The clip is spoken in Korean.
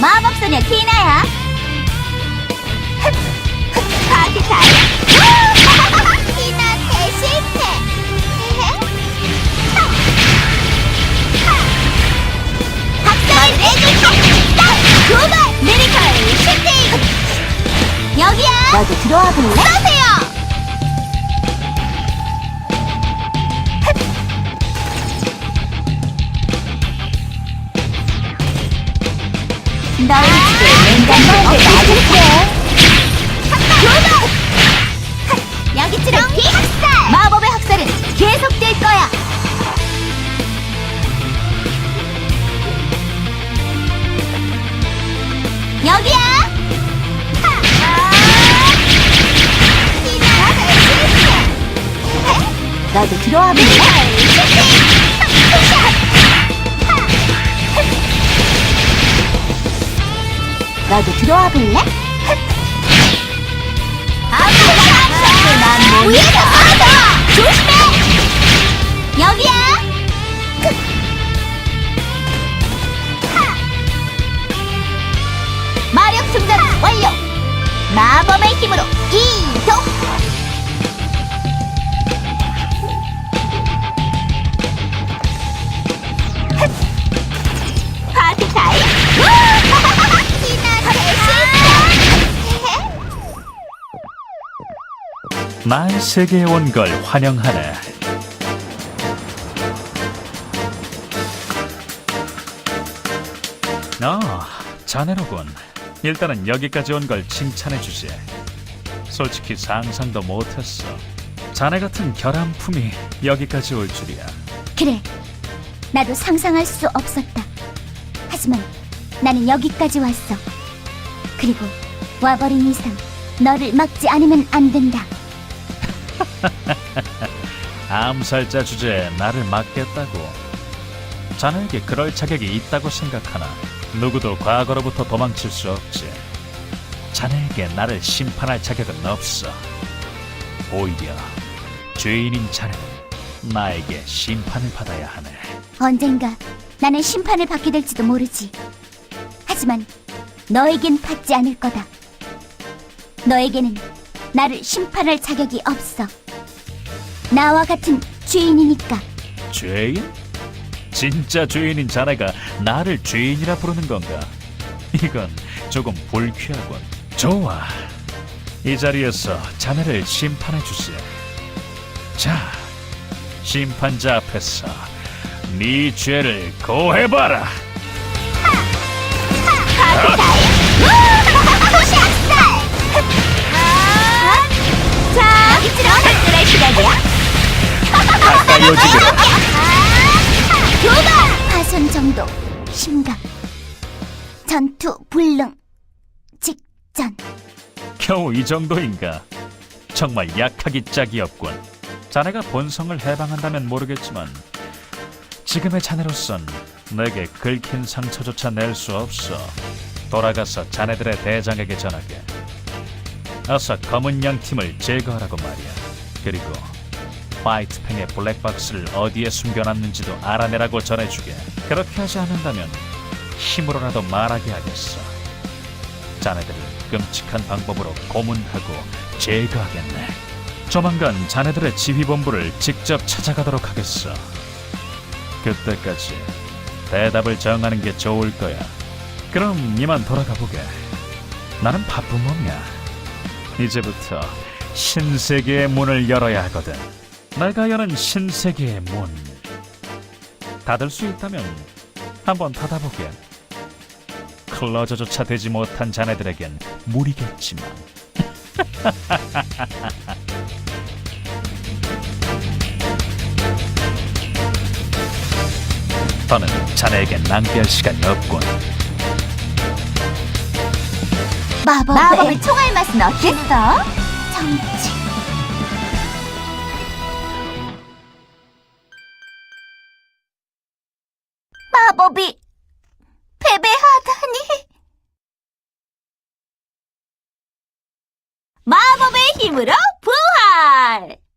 마법소녀 티나야. 파티 타임. 티나 대실패. 슈팅. 여기야. 너도 들어와 볼래? 너희 집에 냉장고. 여기처럼 학살! 마법의 학살은 계속될 거야. 여기야. 너도 들어와 볼래? 너도 들어와 볼래? 아프다! 위에서 떨어져! 조심해! 여기야! 마력 충전 완료! 마법의 힘으로 이동! 나의 세계에 온 걸 환영하네. 아, 자네로군. 일단은 여기까지 온 걸 칭찬해 주지. 솔직히 상상도 못했어. 자네 같은 결함품이 여기까지 올 줄이야. 그래, 나도 상상할 수 없었다. 하지만 나는 여기까지 왔어. 그리고 와버린 이상 너를 막지 않으면 안 된다. 암살자 주제에 나를 맡겠다고. 자네에게 그럴 자격이 있다고 생각하나 누구도 과거로부터 도망칠 수 없지. 자네에게 나를 심판할 자격은 없어. 오히려 죄인인 자네는 나에게 심판을 받아야 하네. 언젠가 나는 심판을 받게 될지도 모르지. 하지만 너에겐 받지 않을 거다. 너에게는 나를 심판할 자격이 없어. 나와 같은 죄인이니까. 죄인? 진짜 죄인인 자네가 나를 죄인이라 부르는 건가? 이건 조금 불쾌하군. 좋아. 이 자리에서 자네를 심판해 주지. 자, 심판자 앞에서 네 죄를 고해봐라. 이 오지게. 교발! 파손 정도 심각. 전투 불능 직전. 겨우 이 정도인가? 정말 약하기 짝이 없군. 자네가 본성을 해방한다면 모르겠지만 지금의 자네로선 내게 긁힌 상처조차 낼 수 없어. 돌아가서 자네들의 대장에게 전하게. 어서 검은 양 팀을 제거하라고 말이야. 그리고 화이트팽의 블랙박스를 어디에 숨겨놨는지도 알아내라고 전해주게. 그렇게 하지 않는다면 힘으로라도 말하게 하겠어. 자네들을 끔찍한 방법으로 고문하고 제거하겠네. 조만간 자네들의 지휘본부를 직접 찾아가도록 하겠어. 그때까지 대답을 정하는 게 좋을 거야. 그럼 이만 돌아가 보게. 나는 바쁜 몸이야. 이제부터 신세계의 문을 열어야 하거든. 내가 여는 신세계의 문. 닫을 수 있다면 한번 닫아보게. 클로저조차 되지 못한 자네들에겐 무리겠지만. 더는 자네에겐 낭비할 시간이 없군. 마법의, 마법의 총알 맛은 어땠어? 정치. 마법이 패배하다니. 마법의 힘으로 부활!